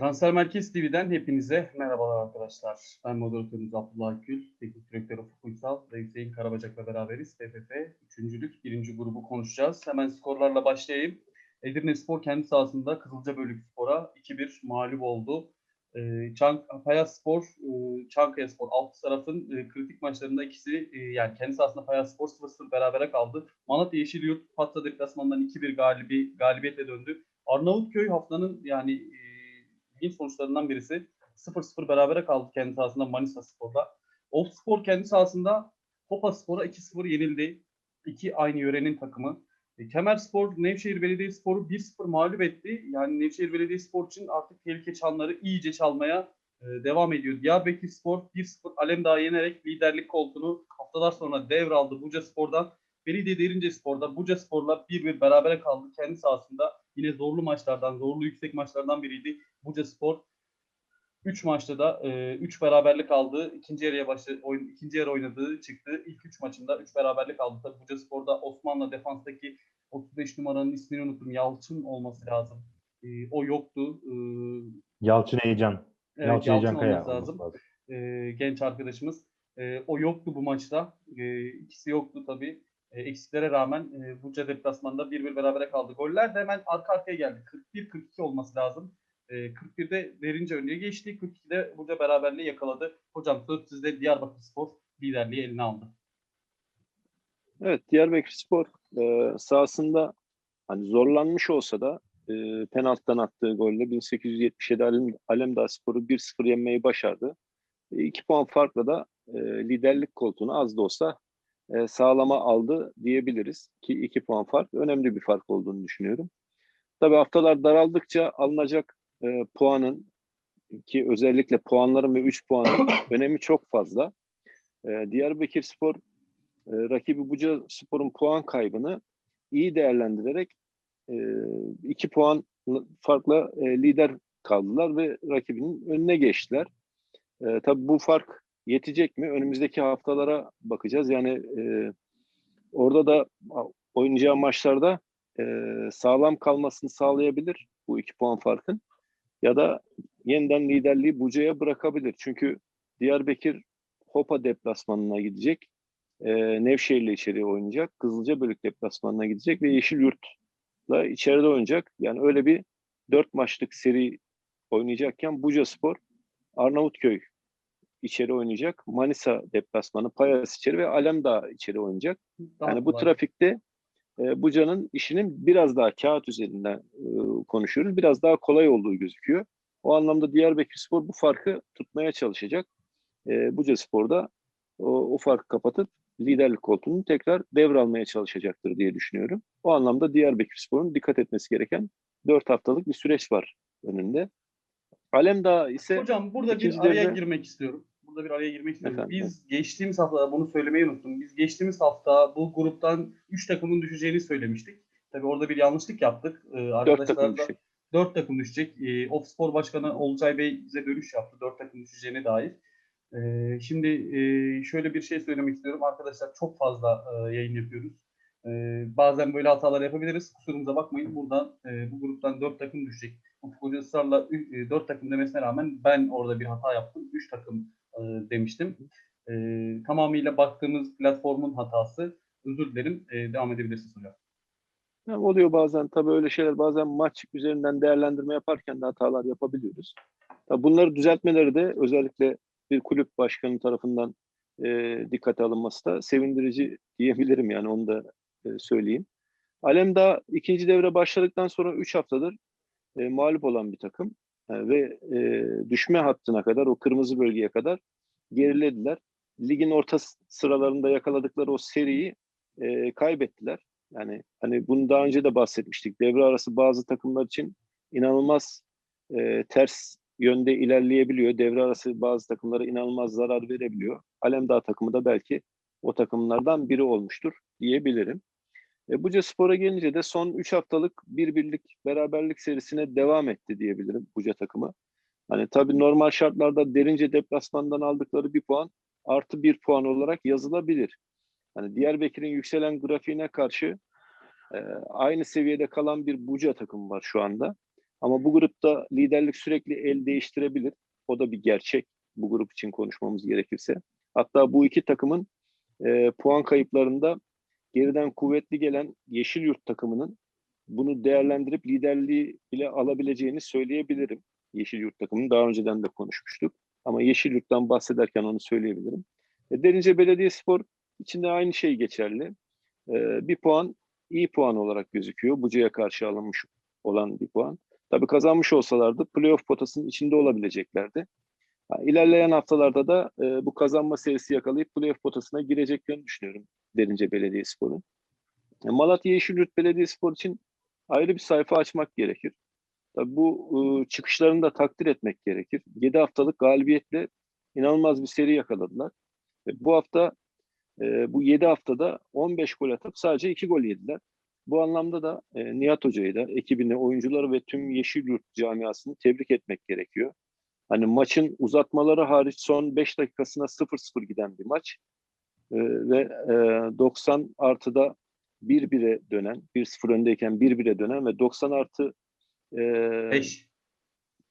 Transfer Merkez TV'den hepinize merhabalar arkadaşlar. Ben moderatörünüz Abdullah Gül, teknik direktör Ufuk Uysal ve Hüseyin Karabacak'la beraberiz. TFF 3. birinci grubu konuşacağız. Hemen skorlarla başlayayım. Edirne Spor kendi sahasında Kızılcabölük Spor'a 2-1 mağlup oldu. Ee, Çank, Payas Spor, e, Çankaya Spor alt tarafın e, kritik maçlarında ikisi e, yani kendi sahasında Payas Spor 0-0 berabere kaldı. Malatya Yeşilyurt Patsa deplasmanından 2-1 galibi, galibiyetle döndü. Arnavutköy haftanın yani ilginç sonuçlarından birisi. 0-0 berabere kaldı kendi sahasında Manisa Spor'da. Off Spor kendi sahasında Hopa Spor'a 2-0 yenildi. İki aynı yörenin takımı. E, Kemer Spor, Nevşehir Belediyespor'u 1-0 mağlup etti. Yani Nevşehir Belediyespor için artık tehlike çanları iyice çalmaya e, devam ediyor. Diyarbakır Spor 1-0 Alemdağ'ı yenerek liderlik koltuğunu haftalar sonra devraldı Buca Spor'dan. Belediye Derince Spor'da Buca Spor'la 1-1 berabere kaldı. Kendi sahasında yine zorlu maçlardan, zorlu yüksek maçlardan biriydi. Buca Spor 3 maçta da 3 beraberlik aldı. İkinci yarıya başladı, oyun, ikinci yarı oynadığı çıktı. İlk 3 maçında 3 beraberlik aldı. Tabii Buca Spor'da Osman'la defanstaki 35 numaranın ismini unuttum. Yalçın olması lazım. E, o yoktu. E, Yalçın Heyecan. evet, Yalçın Yalçın Heyecan Kaya. olması lazım. E, genç arkadaşımız. E, o yoktu bu maçta. E, ikisi yoktu tabii. E, eksiklere rağmen e, Buca deplasmanda 1-1 berabere kaldı. Goller de hemen arka arkaya geldi. 41-42 olması lazım. E, 41'de verince önüne geçti. 42'de Buca beraberliği yakaladı. Hocam söz sizde Diyarbakır Spor liderliği eline aldı. Evet, Diyarbakır Spor e, sahasında hani zorlanmış olsa da e, penaltıdan attığı golle 1877 Alem, Alemdağ Spor'u 1-0 yenmeyi başardı. 2 puan farkla da e, liderlik koltuğunu az da olsa e, sağlama aldı diyebiliriz. Ki 2 puan fark önemli bir fark olduğunu düşünüyorum. Tabii haftalar daraldıkça alınacak e, puanın ki özellikle puanların ve 3 puanın önemi çok fazla. E, Diyarbakır Spor e, rakibi Buca Spor'un puan kaybını iyi değerlendirerek e, iki puan farkla e, lider kaldılar ve rakibinin önüne geçtiler. E, tabii bu fark yetecek mi? Önümüzdeki haftalara bakacağız. Yani e, orada da oynayacağı maçlarda e, sağlam kalmasını sağlayabilir bu iki puan farkın. Ya da yeniden liderliği Buca'ya bırakabilir. Çünkü Diyarbakır Hopa deplasmanına gidecek e, Nevşehir'le içeriye oynayacak. Kızılcabölük deplasmanına gidecek ve Yeşilyurt'la içeride oynayacak. Yani öyle bir dört maçlık seri oynayacakken Buca Spor, Arnavutköy içeri oynayacak. Manisa deplasmanı, Payas içeri ve Alemdağ içeri oynayacak. Daha yani bu kolay. trafikte e, Buca'nın işinin biraz daha kağıt üzerinden e, konuşuyoruz. Biraz daha kolay olduğu gözüküyor. O anlamda Diyarbakır Spor bu farkı tutmaya çalışacak. E, Buca Spor da o, o farkı kapatıp liderlik koltuğunu tekrar devralmaya çalışacaktır diye düşünüyorum. O anlamda Diyarbakır Spor'un dikkat etmesi gereken 4 haftalık bir süreç var önünde. Alemdağ ise Hocam burada bir araya devre- girmek istiyorum. Burada bir araya girmek istiyorum. Efendim? Biz geçtiğimiz hafta bunu söylemeyi unuttum. Biz geçtiğimiz hafta bu gruptan 3 takımın düşeceğini söylemiştik. Tabii orada bir yanlışlık yaptık. Ee, 4 arkadaşlar da düşecek. 4 takım düşecek. Ee, Off Spor Başkanı Olcay Bey bize dönüş yaptı. 4 takım düşeceğine dair. Ee, şimdi e, şöyle bir şey söylemek istiyorum. Arkadaşlar çok fazla e, yayın yapıyoruz. Ee, bazen böyle hatalar yapabiliriz. Kusurumuza bakmayın. Buradan e, bu gruptan 4 takım düşecek. Ufuk Hoca ısrarla 4 takım demesine rağmen ben orada bir hata yaptım. 3 takım e, demiştim. E, tamamıyla baktığımız platformun hatası. Özür dilerim. E, devam edebilirsiniz hocam. Yani oluyor bazen tabii öyle şeyler bazen maç üzerinden değerlendirme yaparken de hatalar yapabiliyoruz. Tabii bunları düzeltmeleri de özellikle bir kulüp başkanı tarafından e, dikkate alınması da sevindirici diyebilirim yani onu da e, söyleyeyim. Alemdağ ikinci devre başladıktan sonra 3 haftadır e, mağlup olan bir takım E, ve e, düşme hattına kadar o kırmızı bölgeye kadar gerilediler. Ligin orta sıralarında yakaladıkları o seriyi e, kaybettiler. Yani hani bunu daha önce de bahsetmiştik. Devre arası bazı takımlar için inanılmaz e, ters yönde ilerleyebiliyor. Devre arası bazı takımlara inanılmaz zarar verebiliyor. Alemdağ takımı da belki o takımlardan biri olmuştur diyebilirim. E, Buca Spor'a gelince de son 3 haftalık bir birlik beraberlik serisine devam etti diyebilirim Buca takımı. Hani tabii normal şartlarda derince deplasmandan aldıkları bir puan artı bir puan olarak yazılabilir. Hani Diyarbakır'ın yükselen grafiğine karşı e, aynı seviyede kalan bir Buca takım var şu anda. Ama bu grupta liderlik sürekli el değiştirebilir. O da bir gerçek bu grup için konuşmamız gerekirse. Hatta bu iki takımın e, puan kayıplarında geriden kuvvetli gelen Yeşilyurt takımının bunu değerlendirip liderliği bile alabileceğini söyleyebilirim. Yeşilyurt takımının daha önceden de konuşmuştuk. Ama Yeşilyurt'tan bahsederken onu söyleyebilirim. E, Derince Belediyespor için de aynı şey geçerli. E, bir puan iyi puan olarak gözüküyor. Buca'ya karşı alınmış olan bir puan. Tabii kazanmış olsalardı playoff potasının içinde olabileceklerdi. İlerleyen haftalarda da e, bu kazanma serisi yakalayıp playoff potasına gireceklerini düşünüyorum Derince Belediyespor'un. E, Malatya Yeşilyurt Belediyespor için ayrı bir sayfa açmak gerekir. Tabii bu e, çıkışlarını da takdir etmek gerekir. 7 haftalık galibiyetle inanılmaz bir seri yakaladılar. Ve bu hafta e, bu 7 haftada 15 gol atıp sadece 2 gol yediler. Bu anlamda da e, Nihat Hoca'yı da ekibini, oyuncuları ve tüm Yeşilyurt camiasını tebrik etmek gerekiyor. Hani maçın uzatmaları hariç son 5 dakikasına 0-0 giden bir maç. E, ve e, 90 artıda 1-1'e dönen, 1-0 öndeyken 1-1'e dönen ve 90 artı e, 5.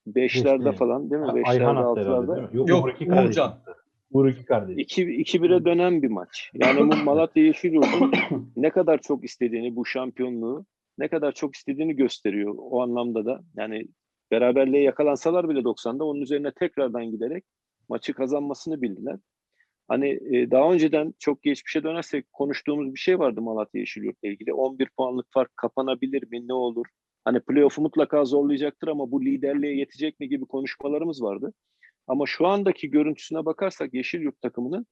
5'lerde Beşte. falan değil mi? 5'lerde Ayhan attı herhalde 6'larda. değil mi? Yok, Yok, kardeş Uğurcan. attı. Uğur iki kardeş. 2-1'e dönen bir maç. Yani bu Malatya Yeşilyurt'un ne kadar çok istediğini, bu şampiyonluğu ne kadar çok istediğini gösteriyor o anlamda da. Yani beraberliğe yakalansalar bile 90'da onun üzerine tekrardan giderek maçı kazanmasını bildiler. Hani e, daha önceden çok geçmişe dönersek konuştuğumuz bir şey vardı Malatya Yeşilyurt'la ilgili. 11 puanlık fark kapanabilir mi, ne olur? Hani playoff'u mutlaka zorlayacaktır ama bu liderliğe yetecek mi gibi konuşmalarımız vardı. Ama şu andaki görüntüsüne bakarsak Yeşilyurt takımının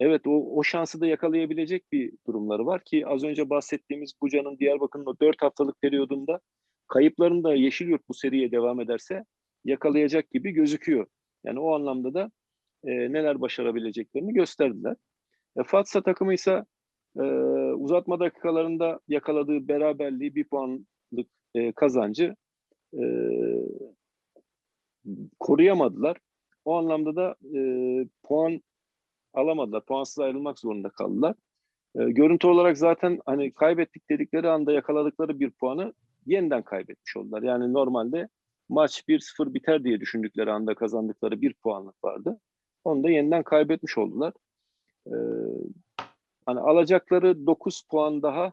evet o, o şansı da yakalayabilecek bir durumları var ki az önce bahsettiğimiz Buca'nın Diyarbakır'ın o 4 haftalık periyodunda kayıplarını da Yeşilyurt bu seriye devam ederse yakalayacak gibi gözüküyor. Yani o anlamda da e, neler başarabileceklerini gösterdiler. E, Fatsa takımı ise e, uzatma dakikalarında yakaladığı beraberliği bir puanlık e, kazancı e, koruyamadılar. O anlamda da e, puan alamadılar. Puansız ayrılmak zorunda kaldılar. E, görüntü olarak zaten hani kaybettik dedikleri anda yakaladıkları bir puanı yeniden kaybetmiş oldular. Yani normalde maç 1-0 biter diye düşündükleri anda kazandıkları bir puanlık vardı. Onu da yeniden kaybetmiş oldular. E, hani alacakları 9 puan daha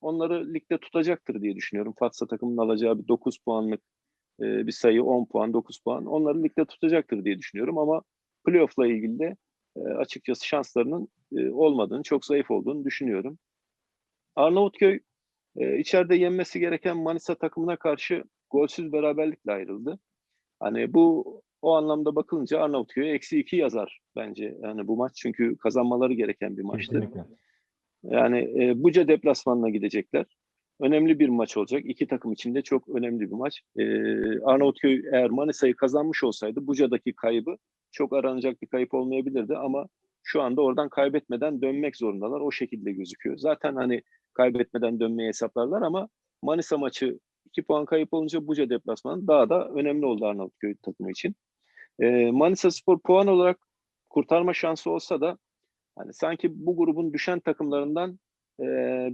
onları ligde tutacaktır diye düşünüyorum. Fatsa takımının alacağı bir 9 puanlık e, bir sayı 10 puan, 9 puan onları ligde tutacaktır diye düşünüyorum ama playoff'la ilgili de e, açıkçası şanslarının e, olmadığını, çok zayıf olduğunu düşünüyorum. Arnavutköy e, içeride yenmesi gereken Manisa takımına karşı golsüz beraberlikle ayrıldı. Hani bu o anlamda bakılınca Arnavutköy'e eksi iki yazar bence yani bu maç çünkü kazanmaları gereken bir maçtı. Kesinlikle. Yani e, Buca deplasmanına gidecekler. Önemli bir maç olacak. İki takım için de çok önemli bir maç. E, Arnavutköy eğer Manisa'yı kazanmış olsaydı Buca'daki kaybı çok aranacak bir kayıp olmayabilirdi ama şu anda oradan kaybetmeden dönmek zorundalar. O şekilde gözüküyor. Zaten hani kaybetmeden dönmeyi hesaplarlar ama Manisa maçı 2 puan kayıp olunca Buca deplasmanı daha da önemli oldu Arnavutköy takımı için. E, Manisa Spor puan olarak kurtarma şansı olsa da hani sanki bu grubun düşen takımlarından e,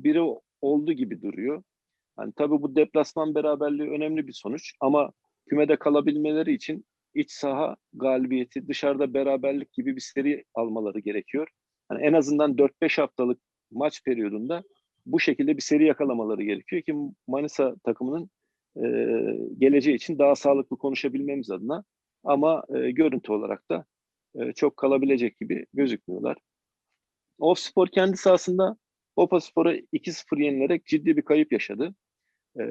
biri oldu gibi duruyor. Hani tabii bu deplasman beraberliği önemli bir sonuç ama kümede kalabilmeleri için iç saha galibiyeti, dışarıda beraberlik gibi bir seri almaları gerekiyor. Hani en azından 4-5 haftalık maç periyodunda bu şekilde bir seri yakalamaları gerekiyor ki Manisa takımının e, geleceği için daha sağlıklı konuşabilmemiz adına ama e, görüntü olarak da e, çok kalabilecek gibi gözükmüyorlar. Ofspor kendi sahasında Hopaspor'a 2-0 yenilerek ciddi bir kayıp yaşadı. Ee,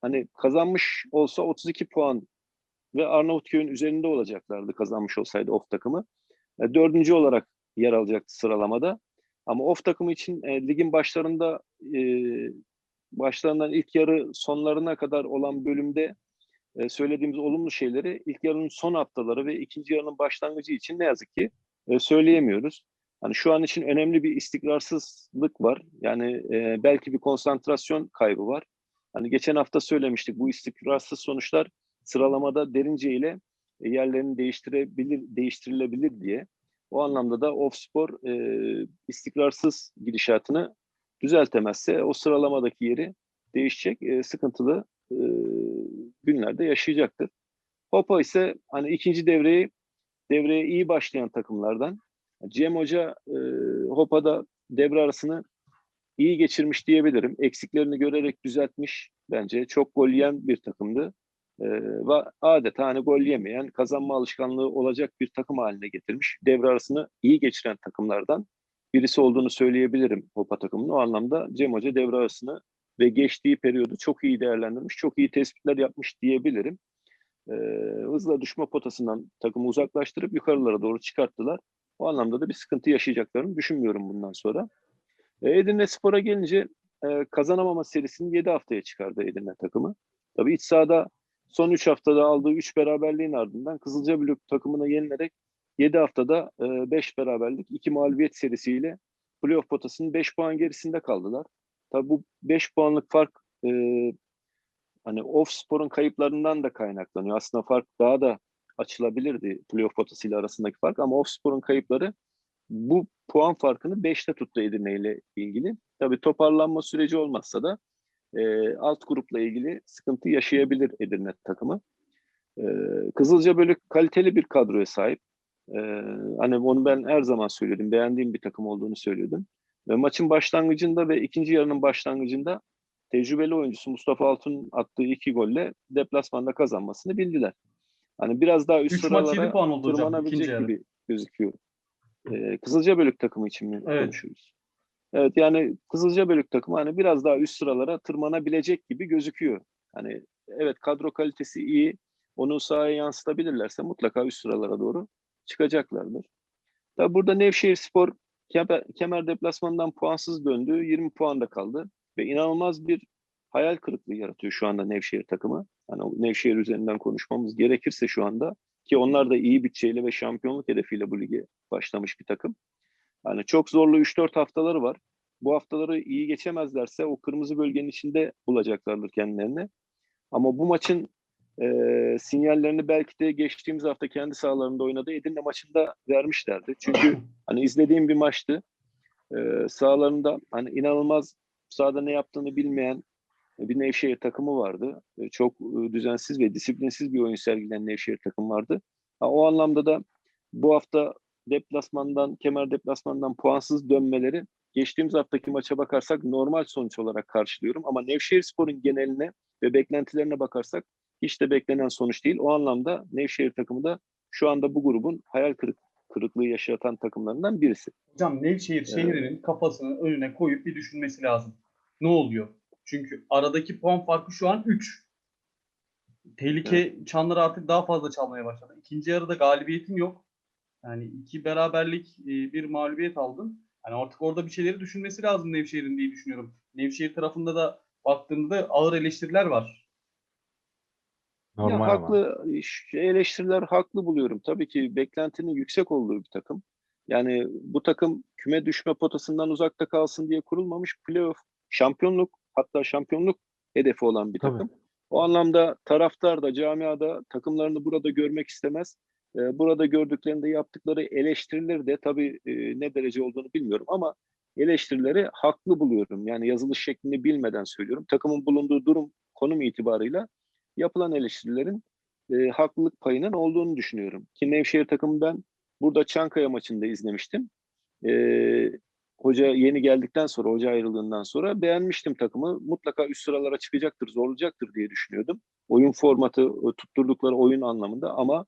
hani kazanmış olsa 32 puan ve Arnavutköy'ün üzerinde olacaklardı kazanmış olsaydı Of takımı. E, dördüncü olarak yer alacaktı sıralamada. Ama Of takımı için e, ligin başlarında e, başlarından ilk yarı sonlarına kadar olan bölümde e, söylediğimiz olumlu şeyleri ilk yarının son haftaları ve ikinci yarının başlangıcı için ne yazık ki e, söyleyemiyoruz. Hani şu an için önemli bir istikrarsızlık var. Yani e, belki bir konsantrasyon kaybı var. Hani geçen hafta söylemiştik bu istikrarsız sonuçlar sıralamada derince ile e, yerlerini değiştirebilir, değiştirilebilir diye. O anlamda da Offspor e, istikrarsız gidişatını düzeltemezse o sıralamadaki yeri değişecek. E, sıkıntılı e, günlerde yaşayacaktır. Hopa ise hani ikinci devreyi devreye iyi başlayan takımlardan. Cem Hoca e, Hopa'da devre arasını iyi geçirmiş diyebilirim. Eksiklerini görerek düzeltmiş bence. Çok gol yiyen bir takımdı. E, ve adeta hani gol yemeyen, kazanma alışkanlığı olacak bir takım haline getirmiş. Devre arasını iyi geçiren takımlardan birisi olduğunu söyleyebilirim Hopa takımının. O anlamda Cem Hoca devre arasını ve geçtiği periyodu çok iyi değerlendirmiş, çok iyi tespitler yapmış diyebilirim. Ee, hızla düşme potasından takımı uzaklaştırıp yukarılara doğru çıkarttılar. O anlamda da bir sıkıntı yaşayacaklarını düşünmüyorum bundan sonra. Ee, Edirne Spor'a gelince e, kazanamama serisini 7 haftaya çıkardı Edirne takımı. Tabii iç sahada son 3 haftada aldığı 3 beraberliğin ardından Kızılcahamam takımına yenilerek 7 haftada 5 beraberlik, 2 mağlubiyet serisiyle playoff potasının 5 puan gerisinde kaldılar. Tabii bu 5 puanlık fark e, hani off sporun kayıplarından da kaynaklanıyor. Aslında fark daha da açılabilirdi playoff potasıyla arasındaki fark ama off sporun kayıpları bu puan farkını 5'te tuttu Edirne ile ilgili. Tabii toparlanma süreci olmazsa da e, alt grupla ilgili sıkıntı yaşayabilir Edirne takımı. E, Kızılca böyle kaliteli bir kadroya sahip. E, hani onu ben her zaman söyledim. Beğendiğim bir takım olduğunu söylüyordum. Ve maçın başlangıcında ve ikinci yarının başlangıcında tecrübeli oyuncusu Mustafa Altun attığı iki golle deplasmanda kazanmasını bildiler. Hani biraz daha üst 3 maç 7 sıralara tırmanabilecek gibi gözüküyor. Ee, Kızılcabölük takımı için mi Evet. konuşuyoruz? Evet yani Kızılcabölük takımı hani biraz daha üst sıralara tırmanabilecek gibi gözüküyor. Hani evet kadro kalitesi iyi. Onu sahaya yansıtabilirlerse mutlaka üst sıralara doğru çıkacaklardır. Tabi burada Nevşehir Spor Kemer, Kemer puansız döndü. 20 puanda kaldı. Ve inanılmaz bir hayal kırıklığı yaratıyor şu anda Nevşehir takımı. Hani Nevşehir üzerinden konuşmamız gerekirse şu anda ki onlar da iyi bütçeyle ve şampiyonluk hedefiyle bu lige başlamış bir takım. Yani çok zorlu 3-4 haftaları var. Bu haftaları iyi geçemezlerse o kırmızı bölgenin içinde bulacaklardır kendilerini. Ama bu maçın e, sinyallerini belki de geçtiğimiz hafta kendi sahalarında oynadığı Edirne maçında vermişlerdi. Çünkü hani izlediğim bir maçtı. E, sahalarında hani inanılmaz sahada ne yaptığını bilmeyen bir Nevşehir takımı vardı. E, çok e, düzensiz ve disiplinsiz bir oyun sergileyen Nevşehir takımı vardı. Ha, o anlamda da bu hafta deplasmandan, kemer deplasmandan puansız dönmeleri geçtiğimiz haftaki maça bakarsak normal sonuç olarak karşılıyorum. Ama Nevşehir Spor'un geneline ve beklentilerine bakarsak hiç de beklenen sonuç değil. O anlamda Nevşehir takımı da şu anda bu grubun hayal kırık, kırıklığı yaşatan takımlarından birisi. Hocam Nevşehir şehrinin kafasını önüne koyup bir düşünmesi lazım. Ne oluyor? Çünkü aradaki puan farkı şu an 3. Tehlike çanları artık daha fazla çalmaya başladı. İkinci yarıda galibiyetin yok. Yani iki beraberlik, e, bir mağlubiyet aldın. Yani artık orada bir şeyleri düşünmesi lazım Nevşehir'in diye düşünüyorum. Nevşehir tarafında da baktığında da ağır eleştiriler var. Normal ya haklı eleştiriler haklı buluyorum. Tabii ki beklentinin yüksek olduğu bir takım. Yani bu takım küme düşme potasından uzakta kalsın diye kurulmamış playoff, şampiyonluk hatta şampiyonluk hedefi olan bir Tabii. takım. O anlamda taraftar da camiada takımlarını burada görmek istemez. Ee, burada gördüklerinde yaptıkları eleştirileri de tabii e, ne derece olduğunu bilmiyorum ama eleştirileri haklı buluyorum. Yani yazılış şeklini bilmeden söylüyorum. Takımın bulunduğu durum konum itibarıyla yapılan eleştirilerin e, haklılık payının olduğunu düşünüyorum. Ki Nevşehir takımı ben burada Çankaya maçında izlemiştim. E, hoca yeni geldikten sonra, hoca ayrılığından sonra beğenmiştim takımı. Mutlaka üst sıralara çıkacaktır, zorlayacaktır diye düşünüyordum. Oyun formatı, e, tutturdukları oyun anlamında ama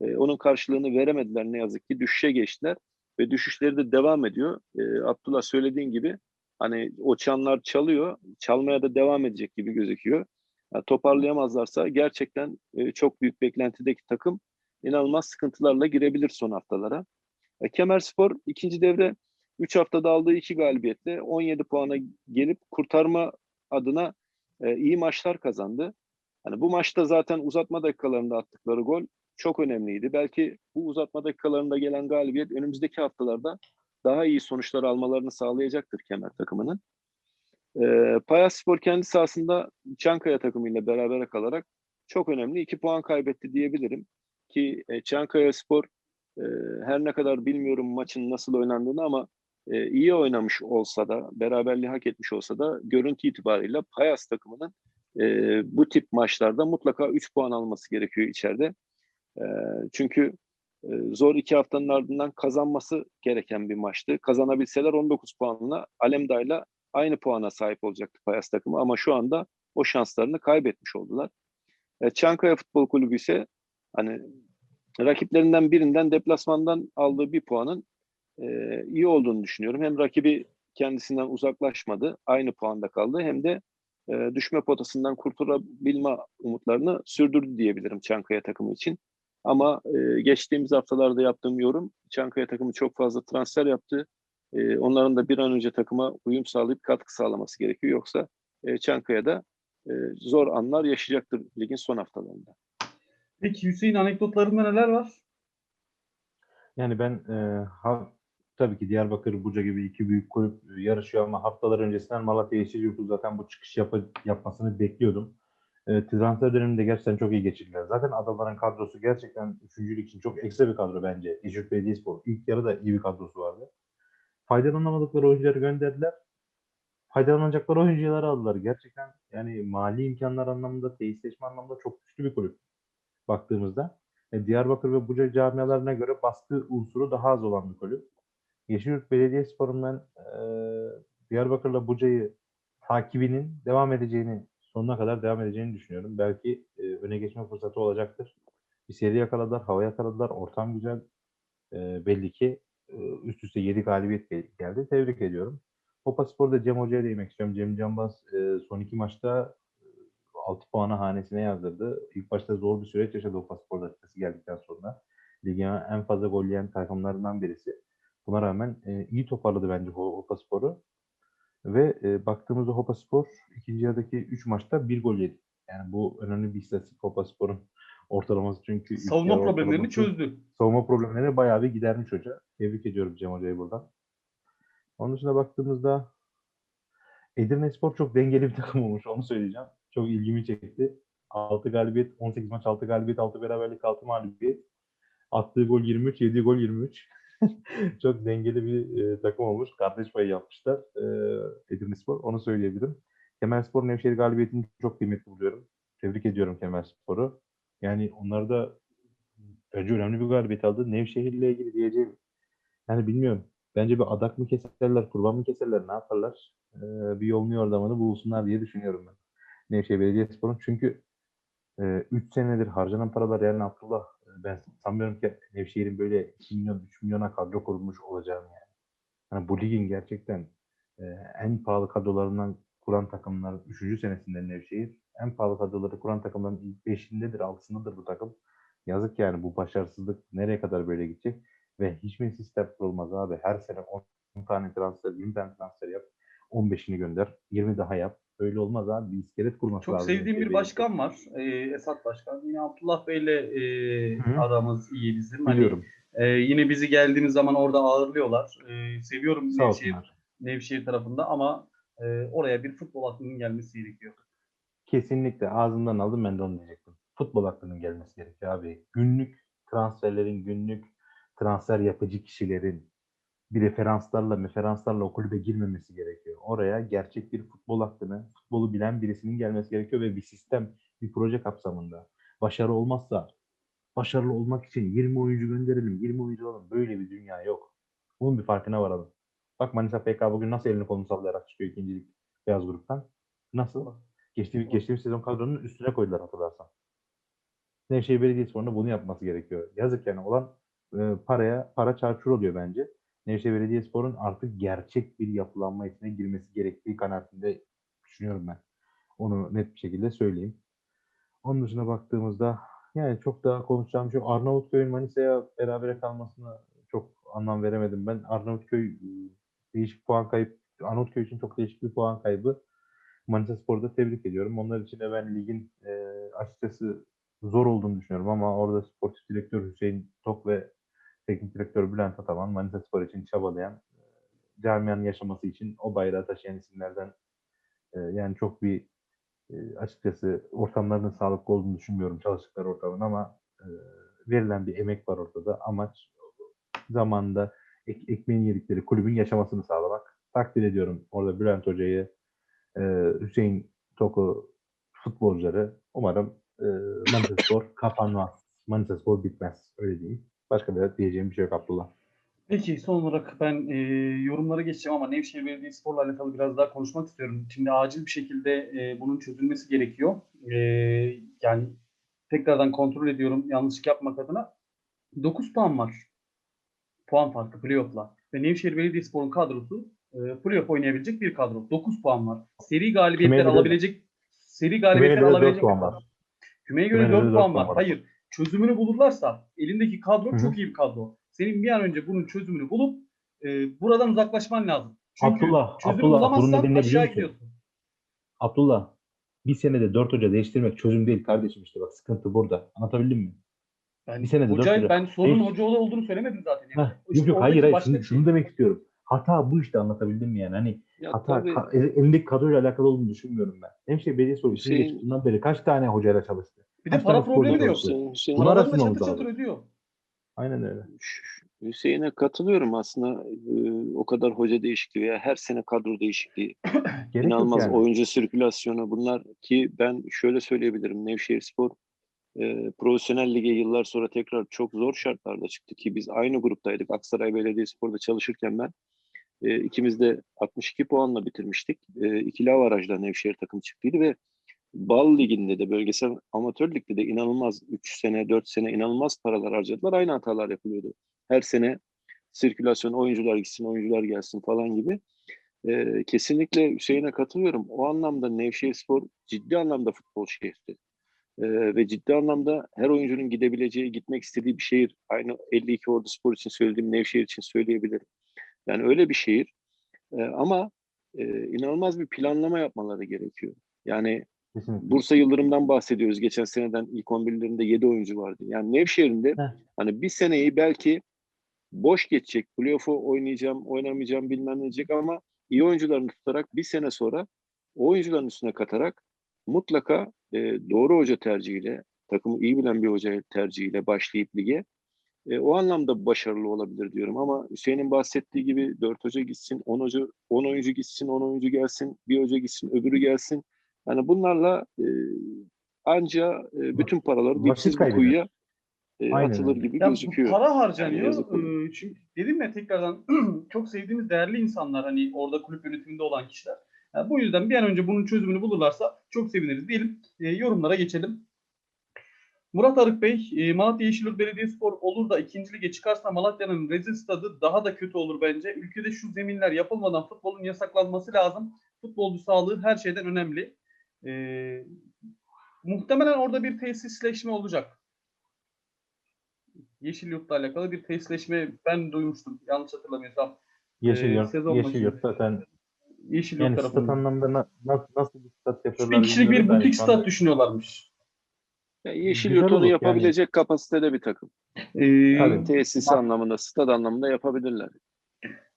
e, onun karşılığını veremediler ne yazık ki. Düşüşe geçtiler ve düşüşleri de devam ediyor. E, Abdullah söylediğin gibi hani o çanlar çalıyor, çalmaya da devam edecek gibi gözüküyor. Yani toparlayamazlarsa gerçekten e, çok büyük beklentideki takım inanılmaz sıkıntılarla girebilir son haftalara. E, Kemerspor ikinci devre 3 haftada aldığı iki galibiyetle 17 puana gelip kurtarma adına e, iyi maçlar kazandı. Hani bu maçta zaten uzatma dakikalarında attıkları gol çok önemliydi. Belki bu uzatma dakikalarında gelen galibiyet önümüzdeki haftalarda daha iyi sonuçlar almalarını sağlayacaktır Kemer takımının. E, Payaspor kendi sahasında Çankaya takımıyla berabere kalarak çok önemli iki puan kaybetti diyebilirim. Ki e, Çankaya Spor e, her ne kadar bilmiyorum maçın nasıl oynandığını ama e, iyi oynamış olsa da, beraberliği hak etmiş olsa da görüntü itibariyle Payas takımının e, bu tip maçlarda mutlaka 3 puan alması gerekiyor içeride. E, çünkü e, zor iki haftanın ardından kazanması gereken bir maçtı. Kazanabilseler 19 puanla Alemda'yla aynı puana sahip olacaktı Payas takımı ama şu anda o şanslarını kaybetmiş oldular. E, Çankaya Futbol Kulübü ise hani rakiplerinden birinden deplasmandan aldığı bir puanın e, iyi olduğunu düşünüyorum. Hem rakibi kendisinden uzaklaşmadı, aynı puanda kaldı hem de e, düşme potasından kurtulabilme umutlarını sürdürdü diyebilirim Çankaya takımı için. Ama e, geçtiğimiz haftalarda yaptığım yorum Çankaya takımı çok fazla transfer yaptı. E, onların da bir an önce takıma uyum sağlayıp katkı sağlaması gerekiyor. Yoksa e, Çankaya'da e, zor anlar yaşayacaktır ligin son haftalarında. Peki Hüseyin anekdotlarında neler var? Yani ben e, ha, tabii ki Diyarbakır, Buca gibi iki büyük kulüp e, yarışıyor ama haftalar öncesinden Malatya Yeşilyurt'u zaten bu çıkış yap yapmasını bekliyordum. E, transfer döneminde gerçekten çok iyi geçirdiler. Zaten adamların kadrosu gerçekten üçüncülük için çok ekstra bir kadro bence. Yeşilyurt Belediyespor. İlk yarıda iyi bir kadrosu vardı. Faydalanamadıkları oyuncuları gönderdiler. Faydalanacakları oyuncuları aldılar. Gerçekten yani mali imkanlar anlamında, tesisleşme anlamında çok güçlü bir kulüp baktığımızda. E, Diyarbakır ve Buca camialarına göre baskı unsuru daha az olan bir kulüp. Yeşilyurt Belediyespor'un ben e, Diyarbakır'la Buca'yı takibinin devam edeceğini, sonuna kadar devam edeceğini düşünüyorum. Belki e, öne geçme fırsatı olacaktır. Bir seri yakaladılar, hava yakaladılar, ortam güzel. E, belli ki e, üst üste 7 galibiyet gel- geldi. Tebrik ediyorum. Hopa Spor'da Cem Hoca'ya değinmek istiyorum. Cem Canbaz e, son iki maçta 6 puanı hanesine yazdırdı. İlk başta zor bir süreç yaşadı Hopa Spor'da açıkçası geldikten sonra. Ligin en fazla gol yiyen takımlarından birisi. Buna rağmen e, iyi toparladı bence Ho- Hopa Spor'u. Ve e, baktığımızda Hopa Spor ikinci yarıdaki 3 maçta bir gol yedi. Yani bu önemli bir istatistik Hopa Spor'un ortalaması çünkü Savunma problemlerini çözdü. savunma problemlerini bayağı bir gidermiş hoca. Tebrik ediyorum Cem Hoca'yı buradan. Onun dışında baktığımızda Edirne Spor çok dengeli bir takım olmuş onu söyleyeceğim. Çok ilgimi çekti. 6 galibiyet, 18 maç 6 galibiyet, 6 beraberlik, 6 mağlubiyet. Attığı gol 23, yediği gol 23. çok dengeli bir e, takım olmuş. Kardeş payı yapmışlar e, Edirne Spor. Onu söyleyebilirim. Kemal Spor Nevşehir galibiyetini çok kıymetli buluyorum. Tebrik ediyorum Kemal Spor'u. Yani onlar da bence önemli bir galibiyet aldı. Nevşehir'le ilgili diyeceğim yani bilmiyorum. Bence bir adak mı keserler, kurban mı keserler, ne yaparlar? Ee, bir yolunu yordamını bulsunlar diye düşünüyorum ben. Nevşehir Belediyespor'un çünkü 3 senedir harcanan paralar yani Abdullah e, ben sanmıyorum ki Nevşehir'in böyle 2 milyon, 3 milyona kadro kurmuş olacağını yani. yani bu ligin gerçekten e, en pahalı kadrolarından kuran takımlar 3. senesinde Nevşehir. En pahalı kadroları kuran takımların ilk 5'indedir, 6'sındadır bu takım. Yazık yani bu başarısızlık nereye kadar böyle gidecek? Ve hiç mi sistem kurulmaz abi? Her sene 10 tane transfer, 20 tane transfer yap. 15'ini gönder. 20 daha yap. Öyle olmaz abi. Bir iskelet kurması Çok lazım. sevdiğim bir başkan var. e, Esat Başkan. Yine Abdullah Bey'le e, Hı. aramız iyi bizim. Hani, Biliyorum. e, yine bizi geldiğimiz zaman orada ağırlıyorlar. E, seviyorum Sağ Nevşehir, olsunlar. Nevşehir tarafında ama e, oraya bir futbol aklının gelmesi gerekiyor. Kesinlikle ağzımdan aldım ben de onu diyecektim. Futbol aklının gelmesi gerekiyor abi. Günlük transferlerin, günlük transfer yapıcı kişilerin bir referanslarla, referanslarla o kulübe girmemesi gerekiyor. Oraya gerçek bir futbol aklını, futbolu bilen birisinin gelmesi gerekiyor ve bir sistem, bir proje kapsamında. Başarı olmazsa başarılı olmak için 20 oyuncu gönderelim, 20 oyuncu alalım. Böyle bir dünya yok. Bunun bir farkına varalım. Bak Manisa PK bugün nasıl elini kolunu sallayarak çıkıyor ikincilik beyaz gruptan. Nasıl? Geçtiğimiz, geçtiğimiz sezon kadronun üstüne koydular hatırlarsan. Nevşehir Belediyespor'un bunu yapması gerekiyor. Yazık yani olan e, paraya para çarçur oluyor bence. Nevşehir Belediyespor'un artık gerçek bir yapılanma içine girmesi gerektiği kanaatinde düşünüyorum ben. Onu net bir şekilde söyleyeyim. Onun dışına baktığımızda yani çok daha konuşacağım şu Arnavutköy'ün Manisa'ya berabere kalmasına çok anlam veremedim. Ben Arnavutköy e, değişik puan kayıp Arnavutköy için çok değişik bir puan kaybı. Manisa Spor'da tebrik ediyorum. Onlar için de ben ligin e, açıkçası zor olduğunu düşünüyorum ama orada sportif direktör Hüseyin Tok ve teknik direktör Bülent Ataman Manisa Spor için çabalayan e, camianın yaşaması için o bayrağı taşıyan isimlerden e, yani çok bir e, açıkçası ortamlarının sağlıklı olduğunu düşünmüyorum çalıştıkları ortamın ama verilen bir emek var ortada. Amaç zamanında ek, ekmeğin yedikleri kulübün yaşamasını sağlamak. Takdir ediyorum orada Bülent Hoca'yı, Hüseyin Tok'u futbolcuları umarım Manisa Spor kapanmaz. Manisa Spor bitmez. Öyle diyeyim. Başka da diyeceğim bir şey yok Abdullah. Peki son olarak ben e, yorumlara geçeceğim ama Nevşehir Belediyespor'la alakalı biraz daha konuşmak istiyorum. Şimdi acil bir şekilde e, bunun çözülmesi gerekiyor. E, yani tekrardan kontrol ediyorum yanlışlık yapmak adına. 9 puan var. Puan farkı playoff'la. Ve Nevşehir Belediyespor'un kadrosu e, playoff oynayabilecek bir kadro. 9 puan var. Seri galibiyetler alabilecek seri galibiyetler alabilecek. Kümeye göre göre 4 dört puan puan var. var. Hayır. Çözümünü bulurlarsa elindeki kadro Hı hı. çok iyi bir kadro. Senin bir an önce bunun çözümünü bulup e, buradan uzaklaşman lazım. Çünkü Abdullah, çözüm Abdullah, bunun bulamazsan nedeni ne biliyor musun? gidiyorsun. Abdullah bir senede dört hoca değiştirmek çözüm değil kardeşim işte bak sıkıntı burada. Anlatabildim mi? Ben, Bir senede dört hocayı, hoca. ben sorunun Değiş- hoca olduğunu söylemedim zaten. Yani. İşte yok yok hayır hayır şunu, şey. şunu demek istiyorum. Hata bu işte anlatabildim mi yani? Hani Ya hata tabii, ka- el- elindeki kadroyla alakalı olduğunu düşünmüyorum ben. Hemşire Belediyespor ismi Hüseyin- geçtiğinden beri kaç tane hocayla çalıştı? Bir de para problemi de yok. Hüseyin, Hüseyin, Bunu Paralarını çatır çatır lazım. ödüyor. Aynen öyle. Hüseyin'e katılıyorum aslında. Ee, o kadar hoca değişikliği veya her sene kadro değişikliği, inanılmaz yani. oyuncu sirkülasyonu bunlar ki ben şöyle söyleyebilirim. Nevşehirspor e, profesyonel lige yıllar sonra tekrar çok zor şartlarda çıktı ki biz aynı gruptaydık. Aksaray Belediyespor'da çalışırken ben e, ikimiz de 62 puanla bitirmiştik. E, ikili avarajla Nevşehir takım çıktıydı ve Bal Ligi'nde de bölgesel amatör ligde de inanılmaz 3 sene 4 sene inanılmaz paralar harcadılar. Aynı hatalar yapılıyordu. Her sene sirkülasyon oyuncular gitsin oyuncular gelsin falan gibi. Ee, kesinlikle Hüseyin'e katılıyorum. O anlamda Nevşehirspor ciddi anlamda futbol şehri. Ee, ve ciddi anlamda her oyuncunun gidebileceği, gitmek istediği bir şehir. Aynı 52 Ordu Spor için söylediğim Nevşehir için söyleyebilirim. Yani öyle bir şehir. Ee, ama e, inanılmaz bir planlama yapmaları gerekiyor. Yani Kesinlikle. Bursa Yıldırım'dan bahsediyoruz. Geçen seneden ilk 11'lerinde 7 oyuncu vardı. Yani Nevşehir'in de Heh. hani bir seneyi belki boş geçecek. Playoff'u oynayacağım, oynamayacağım bilmem ne diyecek ama iyi oyuncularını tutarak bir sene sonra o oyuncuların üstüne katarak mutlaka e, doğru hoca tercihiyle, takımı iyi bilen bir hoca tercihiyle başlayıp lige e, o anlamda başarılı olabilir diyorum ama Hüseyin'in bahsettiği gibi 4 hoca gitsin, 10 hoca 10 oyuncu gitsin, 10 oyuncu gelsin, bir hoca gitsin, öbürü gelsin. Yani bunlarla e, anca e, bütün paraları Vakit dipsiz bir kuyuya e, atılır gibi Ya gözüküyor. para Yani harcanıyor. olur. Ee, çünkü dedim ya tekrardan çok sevdiğimiz değerli insanlar hani orada kulüp yönetiminde olan kişiler. Yani bu yüzden bir an önce bunun çözümünü bulurlarsa çok seviniriz diyelim. Ee, yorumlara geçelim. Murat Arık Bey, e, Malatya Yeşilyurt Belediyespor olur da ikinci lige çıkarsa Malatya'nın rezil stadı daha da kötü olur bence. Ülkede şu zeminler yapılmadan futbolun yasaklanması lazım. Futbolcu sağlığı her şeyden önemli. Ee, muhtemelen orada bir tesisleşme olacak. Yeşilyurt'la alakalı bir tesisleşme ben duymuştum. Yanlış hatırlamıyorsam. Yeşil Ee, Yurt, sezon Yeşil. Yurt zaten Yeşilyurt yani stat tarafından. anlamda na- na- nasıl bir stat yapıyorlar 3000 kişilik bir butik stat düşünüyorlarmış. Ya Yeşil Yurt onu olur yani. yapabilecek kapasitede bir takım. Ee. Tesisi Bak- anlamında, stad anlamında yapabilirler.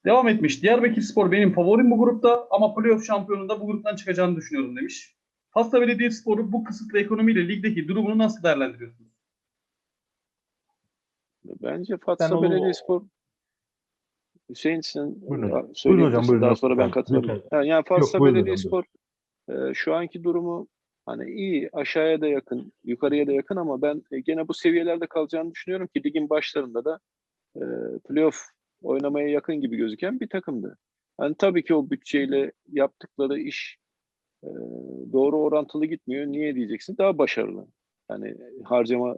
Devam etmiş. Diyarbakırspor benim favorim bu grupta ama playoff şampiyonunda bu gruptan çıkacağını düşünüyorum demiş. Hasta Belediyespor'u bu kısıtlı ekonomiyle ligdeki durumunu nasıl değerlendiriyorsunuz? Bence Ben Fatsa Belediyespor Hüseyin sen Buyurun hocam. buyurun Daha sonra ben katılırım. Yani, yani Fatsa Belediyespor e, şu anki durumu hani iyi aşağıya da yakın, yukarıya da yakın ama ben e, gene bu seviyelerde kalacağını düşünüyorum ki ligin başlarında da e, playoff oynamaya yakın gibi gözüken bir takımdı. Yani tabii ki o bütçeyle yaptıkları iş e, doğru orantılı gitmiyor. Niye diyeceksin? Daha başarılı. Yani harcama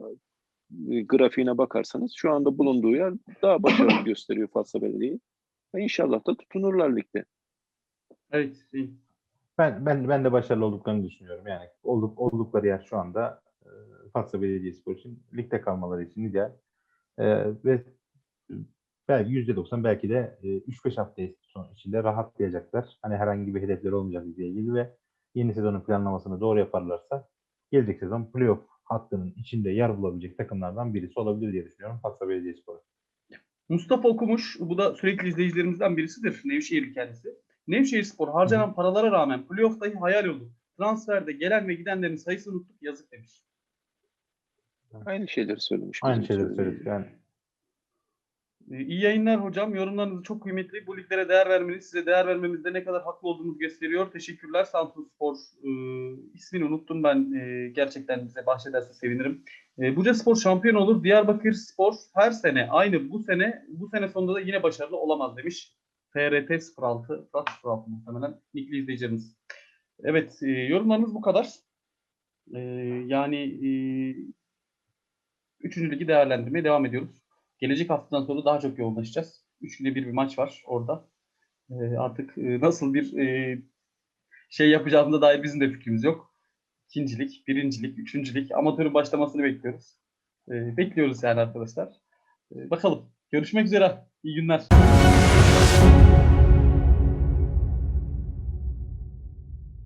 e, grafiğine bakarsanız şu anda bulunduğu yer daha başarılı gösteriyor Fatsa Belediye'yi. Ve İnşallah da tutunurlar ligde. Evet. Ben ben ben de başarılı olduklarını düşünüyorum. Yani olduk oldukları yer şu anda e, Fatsa Belediyespor için ligde kalmaları için ideal. E, ve belki %90 belki de e, 3-5 hafta son içinde rahatlayacaklar. Hani herhangi bir hedefleri olmayacak diye ilgili ve yeni sezonun planlamasını doğru yaparlarsa gelecek sezon playoff hattının içinde yer bulabilecek takımlardan birisi olabilir diye düşünüyorum Fatsa Belediyespor. Mustafa Okumuş, bu da sürekli izleyicilerimizden birisidir. Nevşehirli kendisi. Nevşehirspor harcanan paralara rağmen playoff dahi hayal oldu. Transferde gelen ve gidenlerin sayısını unuttuk yazık demiş. Aynı şeyleri söylemiş. Aynı şeyleri söyledik yani. Ee, İyi yayınlar hocam. Yorumlarınız çok kıymetli. Bu liglere değer vermeniz, size değer vermemizde ne kadar haklı olduğunuzu gösteriyor. Teşekkürler. Samsun Spor e, ismini unuttum ben. E, gerçekten bize bahşederse sevinirim. E, Buca Spor şampiyon olur. Diyarbakır Spor her sene aynı bu sene bu sene sonunda da yine başarılı olamaz demiş. FRT 06 Fırat 06 muhtemelen nikli izleyicilerimiz. Evet e, yorumlarınız bu kadar. E, yani e, üçüncü ligi değerlendirmeye devam ediyoruz. Gelecek haftadan sonra daha çok yoğunlaşacağız. Üç güne bir bir maç var orada. E, artık e, nasıl bir e, şey yapacağımıza dair bizim de fikrimiz yok. İkincilik, birincilik, üçüncülük, amatörün başlamasını bekliyoruz. E, bekliyoruz yani arkadaşlar. E, bakalım. Görüşmek üzere. İyi günler.